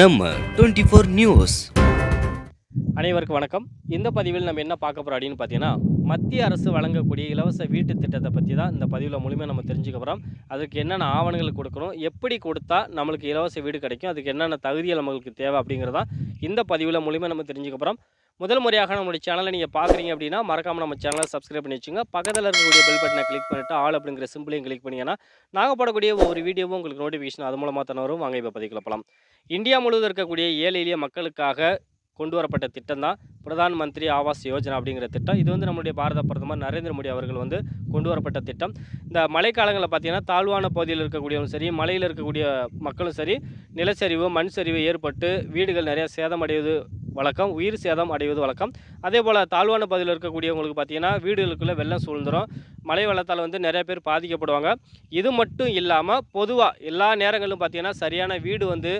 நம்ம twenty four news அனைவருக்கும் வணக்கம். இந்த பதிவில் நம்ம என்ன பார்க்க போகிறோம் அப்படின்னு பார்த்தீங்கன்னா மத்திய அரசு வழங்கக்கூடிய இலவச வீட்டு திட்டத்தை பற்றி தான் இந்த பதிவில் முழுமையாக நம்ம தெரிஞ்சுக்க போகிறோம் அதுக்கு என்னென்ன ஆவணங்கள் கொடுக்கணும் எப்படி கொடுத்தா நம்மளுக்கு இலவச வீடு கிடைக்கும் அதுக்கு என்னென்ன தகுதிகள் நம்மளுக்கு தேவை அப்படிங்கிறதான் இந்த பதிவில் மூலிமா நம்ம தெரிஞ்சுக்க போகிறோம் முதல் முறையாக நம்மளுடைய சேனலை நீங்கள் பார்க்குறீங்க அப்படின்னா மறக்காமல் நம்ம சேனலை சப்ஸ்கிரைப் பண்ணி வச்சுங்க. பக்கத்தில் இருக்கக்கூடிய பெல் பட்டனை கிளிக் பண்ணிவிட்டு ஆள் அப்படிங்கிற சிம்பிளையும் கிளிக் பண்ணிங்கன்னா நாங்கள் போடக்கூடிய ஒவ்வொரு வீடியோவும் உங்களுக்கு நோட்டிஃபிகேஷன் அது மூலமாக தானே வரும். வாங்க இப்போ பதிவு இந்தியா முழுவதும் இருக்கக்கூடிய ஏழை எளிய மக்களுக்காக கொண்டு வரப்பட்ட திட்டம் தான் பிரதான் மந்திரி ஆவாஸ் யோஜனா அப்படிங்கிற திட்டம். இது வந்து நம்மளுடைய பாரத பிரதமர் நரேந்திர மோடி அவர்கள் வந்து கொண்டு வரப்பட்ட திட்டம். இந்த மழைக்காலங்களில் பார்த்தீங்கன்னா தாழ்வான பகுதியில் இருக்கக்கூடியவங்களும் சரி மலையில் இருக்கக்கூடிய மக்களும் சரி நிலச்சரிவு மண் சரிவு ஏற்பட்டு வீடுகள் நிறையா சேதமடைவது வழக்கம். உயிர் சேதம் அடைவது வழக்கம். அதே போல் தாழ்வான பகுதியில் இருக்கக்கூடியவங்களுக்கு பார்த்தீங்கன்னா வீடுகளுக்குள்ளே வெள்ளம் சூழ்ந்துரும். மழை வெள்ளத்தால் வந்து நிறைய பேர் பாதிக்கப்படுவாங்க. இது மட்டும் இல்லாமல் பொதுவாக எல்லா நேரங்களிலும் பார்த்தீங்கன்னா சரியான வீடு வந்து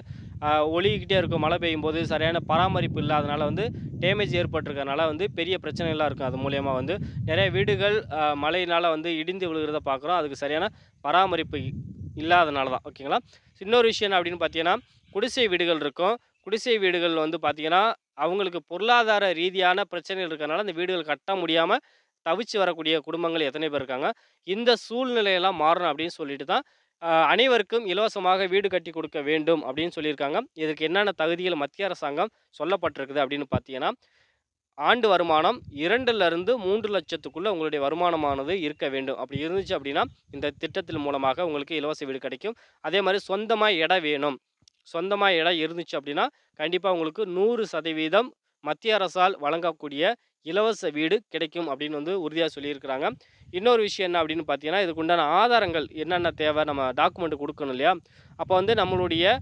ஒழுகிக்கிட்டே இருக்கும். மழை பெய்யும் போது சரியான பராமரிப்பு இல்லாதனால வந்து டேமேஜ் ஏற்பட்டிருக்கனால வந்து பெரிய பிரச்சனைகளாக இருக்கும். அது மூலயமா வந்து நிறைய வீடுகள் மழையினால் வந்து இடிந்து விழுகிறத பார்க்குறோம் அதுக்கு சரியான பராமரிப்பு இல்லாதனால தான். ஓகேங்களா? இன்னொரு விஷயம் அப்படின்னு பார்த்தீங்கன்னா குடிசை வீடுகள் இருக்கும். குடிசை வீடுகள் வந்து பார்த்திங்கன்னா அவங்களுக்கு பொருளாதார ரீதியான பிரச்சனைகள் இருக்கிறனால அந்த வீடுகள் கட்ட முடியாமல் தவிச்சு வரக்கூடிய குடும்பங்கள் எத்தனை பேர் இருக்காங்க? இந்த சூழ்நிலையெல்லாம் மாறணும் அப்படின்னு சொல்லிட்டு தான் அனைவருக்கும் இலவசமாக வீடு கட்டி கொடுக்க வேண்டும் அப்படின்னு சொல்லியிருக்காங்க. இதுக்கு என்னென்ன தகுதிகள் மத்திய அரசாங்கம் சொல்லப்பட்டிருக்குது அப்படின்னு பார்த்தீங்கன்னா ஆண்டு வருமானம் இரண்டுலேருந்து மூன்று லட்சத்துக்குள்ளே உங்களுடைய வருமானமானது இருக்க வேண்டும். அப்படி இருந்துச்சு அப்படின்னா இந்த திட்டத்தின் மூலமாக உங்களுக்கு இலவச வீடு கிடைக்கும். அதே மாதிரி சொந்தமாக இடம் வேணும். சொந்தமாக இடம் இருந்துச்சு அப்படின்னா கண்டிப்பாக உங்களுக்கு நூறு சதவீதம் மத்திய அரசால் வழங்கக்கூடிய இலவச வீடு கிடைக்கும் அப்படின்னு வந்து உறுதியாக சொல்லியிருக்கிறாங்க. இன்னொரு விஷயம் என்ன அப்படின்னு பார்த்தீங்கன்னா இதுக்கு உண்டான ஆதாரங்கள் என்னென்ன தேவை நம்ம டாக்குமெண்ட் கொடுக்கணும் இல்லையா? அப்போ வந்து நம்மளுடைய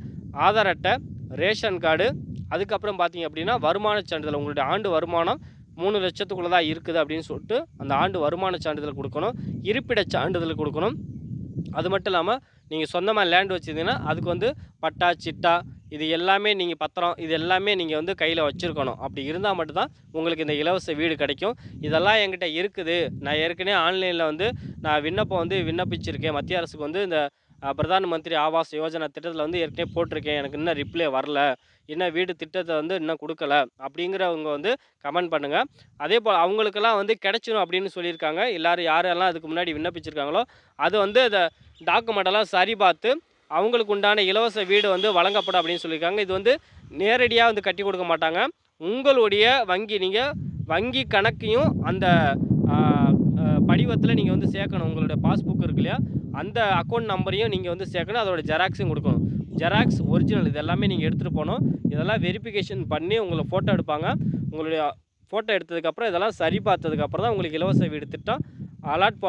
ஆதார் அட்டை ரேஷன் கார்டு அதுக்கப்புறம் பார்த்தீங்க அப்படின்னா வருமான சான்றிதழ் உங்களுடைய ஆண்டு வருமானம் மூணு லட்சத்துக்குள்ளே தான் இருக்குது அப்படின்னு சொல்லிட்டு அந்த ஆண்டு வருமான சான்றிதழ் கொடுக்கணும். இருப்பிடச் சான்றிதழ் கொடுக்கணும். அது மட்டும் இல்லாமல் நீங்கள் சொந்தமாக லேண்ட் வச்சுருந்தீங்கன்னா அதுக்கு வந்து பட்டா சிட்டா இது எல்லாமே நீங்கள் பத்திரம் இது எல்லாமே நீங்கள் வந்து கையில் வச்சுருக்கணும். அப்படி இருந்தால் மட்டும்தான் உங்களுக்கு இந்த இலவச வீடு கிடைக்கும். இதெல்லாம் என்கிட்ட இருக்குது. நான் ஏற்கனவே ஆன்லைனில் வந்து நான் விண்ணப்பம் வந்து விண்ணப்பிச்சிருக்கேன். மத்திய அரசுக்கு வந்து இந்த பிரதான் மந்திரி ஆவாஸ் யோஜனா திட்டத்தில் வந்து ஏற்கனவே போட்டிருக்கேன். எனக்கு இன்னும் ரிப்ளை வரல. இன்னும் வீடு திட்டத்தை வந்து இன்னும் கொடுக்கல. அப்படிங்கிறவங்க வந்து கமெண்ட் பண்ணுங்கள் அதே போல் அவங்களுக்கெல்லாம் வந்து கிடைச்சிடும் அப்படின்னு சொல்லியிருக்காங்க. எல்லாரும் யாரெல்லாம் அதுக்கு முன்னாடி விண்ணப்பிச்சிருக்காங்களோ அது வந்து அதை டாக்குமெண்டெல்லாம் சரி பார்த்து அவங்களுக்கு உண்டான இலவச வீடு வந்து வழங்கப்படும் அப்படின்னு சொல்லியிருக்காங்க. இது வந்து நேரடியாக வந்து கட்டி கொடுக்க மாட்டாங்க. உங்களுடைய வங்கி நீங்கள் வங்கி கணக்கையும் அந்த படிவத்தில் நீங்கள் வந்து சேர்க்கணும். உங்களுடைய பாஸ்புக் இருக்கு இல்லையா? அந்த அக்கௌண்ட் நம்பரையும் நீங்கள் வந்து சேர்க்கணும் அதோட ஜெராக்ஸும் கொடுக்கணும். ஜெராக்ஸ் ஒரிஜினல் இது எல்லாமே நீங்கள் எடுத்துகிட்டு போகணும். இதெல்லாம் வெரிஃபிகேஷன் பண்ணி உங்களை ஃபோட்டோ எடுப்பாங்க. உங்களுடைய ஃபோட்டோ எடுத்ததுக்கப்புறம் இதெல்லாம் சரி பார்த்ததுக்கப்புறம் தான் உங்களுக்கு இலவச வீடு திட்டம் அலாட்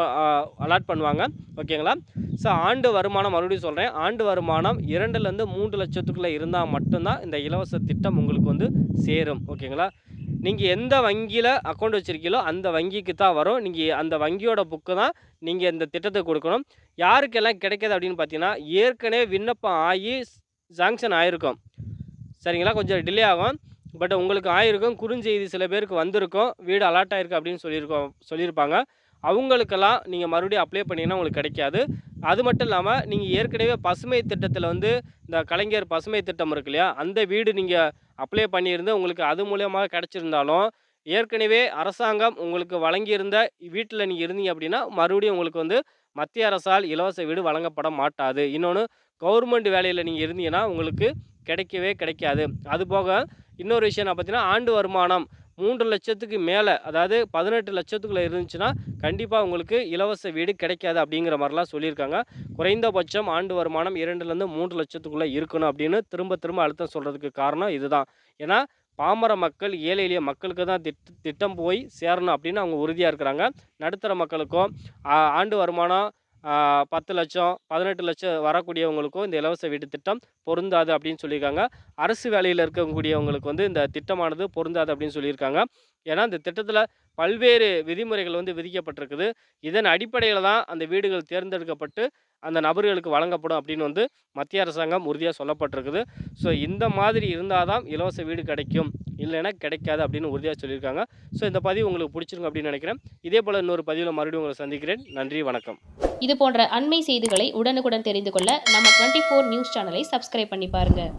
அலாட் பண்ணுவாங்க. ஓகேங்களா? ஸோ ஆண்டு வருமானம் மறுபடியும் சொல்கிறேன் ஆண்டு வருமானம் இரண்டுலேருந்து மூன்று லட்சத்துக்குள்ளே இருந்தால் மட்டும்தான் இந்த இலவச திட்டம் உங்களுக்கு வந்து சேரும். ஓகேங்களா? நீங்கள் எந்த வங்கியில் அக்கௌண்ட் வச்சுருக்கீங்களோ அந்த வங்கிக்கு தான் வரும். நீங்கள் அந்த வங்கியோட புக்கு தான் நீங்கள் இந்த திட்டத்தை கொடுக்கணும். யாருக்கெல்லாம் கிடைக்கிது அப்படின்னு பார்த்தீங்கன்னா ஏற்கனவே விண்ணப்பம் ஆகி சாங்ஷன் ஆகிருக்கும் சரிங்களா? கொஞ்சம் டிலே ஆகும். பட் உங்களுக்கு ஆயிருக்கும். குறுஞ்செய்தி சில பேருக்கு வந்திருக்கும். வீடு அலாட் ஆயிருக்கு அப்படின்னு சொல்லியிருக்கோம் சொல்லியிருப்பாங்க. அவங்களுக்கெல்லாம் நீங்கள் மறுபடியும் அப்ளை பண்ணிங்கன்னா உங்களுக்கு கிடைக்காது. அது மட்டும் இல்லாமல் நீங்கள் ஏற்கனவே பசுமை திட்டத்தில் வந்து இந்த கலைஞர் பசுமை திட்டம் இருக்கு இல்லையா? அந்த வீடு நீங்கள் அப்ளை பண்ணியிருந்து உங்களுக்கு அது மூலயமா கிடச்சிருந்தாலும் ஏற்கனவே அரசாங்கம் உங்களுக்கு வழங்கியிருந்த வீட்டில் நீங்கள் இருந்தீங்க அப்படின்னா மறுபடியும் உங்களுக்கு வந்து மத்திய அரசால் இலவச வீடு வழங்கப்பட மாட்டாது. இன்னொன்று கவர்மெண்ட் வேலையில் நீங்கள் இருந்தீங்கன்னா உங்களுக்கு கிடைக்கவே கிடைக்காது. அதுபோக இன்னொரு விஷயம் என்ன பார்த்தீங்கன்னா ஆண்டு வருமானம். மூன்று லட்சத்துக்கு மேலே அதாவது பதினெட்டு லட்சத்துக்குள்ளே இருந்துச்சுன்னா கண்டிப்பாக உங்களுக்கு இலவச வீடு கிடைக்காது அப்படிங்கிற மாதிரிலாம் சொல்லியிருக்காங்க. குறைந்தபட்சம் ஆண்டு வருமானம் இரண்டுலேருந்து மூன்று லட்சத்துக்குள்ளே இருக்கணும் அப்படின்னு திரும்ப திரும்ப அழுத்தம் சொல்கிறதுக்கு காரணம் இதுதான். ஏன்னா பாமர மக்கள் ஏழை எளிய மக்களுக்கு தான் திட் திட்டம் போய் சேரணும் அப்படின்னு அவங்க உறுதியாக இருக்கிறாங்க. நடுத்தர மக்களுக்கும் ஆண்டு வருமானம் பத்து லட்சம் பதினெட்டு லட்சம் வரக்கூடியவங்களுக்கும் இந்த இலவச வீட்டு திட்டம் பொருந்தாது அப்படின்னு சொல்லியிருக்காங்க. அரசு வேலையில் இருக்கக்கூடியவங்களுக்கு வந்து இந்த திட்டமானது பொருந்தாது அப்படின்னு சொல்லியிருக்காங்க. ஏன்னா இந்த திட்டத்தில் பல்வேறு விதிமுறைகள் வந்து விதிக்கப்பட்டிருக்குது. இதன் அடிப்படையில் தான் அந்த வீடுகள் தேர்ந்தெடுக்கப்பட்டு அந்த நபர்களுக்கு வழங்கப்படும் அப்படின்னு வந்து மத்திய அரசாங்கம் உறுதியாக சொல்லப்பட்டிருக்குது. ஸோ இந்த மாதிரி இருந்தால் தான் இலவச வீடு கிடைக்கும். இல்லைன்னா கிடைக்காது அப்படின்னு உறுதியாக சொல்லியிருக்காங்க. ஸோ இந்த பதிவு உங்களுக்கு பிடிச்சிருங்க அப்படின்னு நினைக்கிறேன். இதே போல் இன்னொரு பதிவில் மறுபடியும் உங்களை சந்திக்கிறேன். நன்றி வணக்கம். இது போன்ற அண்மை செய்திகளை உடனுக்குடன் தெரிந்து கொள்ள நம்ம டுவெண்ட்டி ஃபோர் நியூஸ் சேனலை சப்ஸ்கிரைப் பண்ணி பாருங்கள்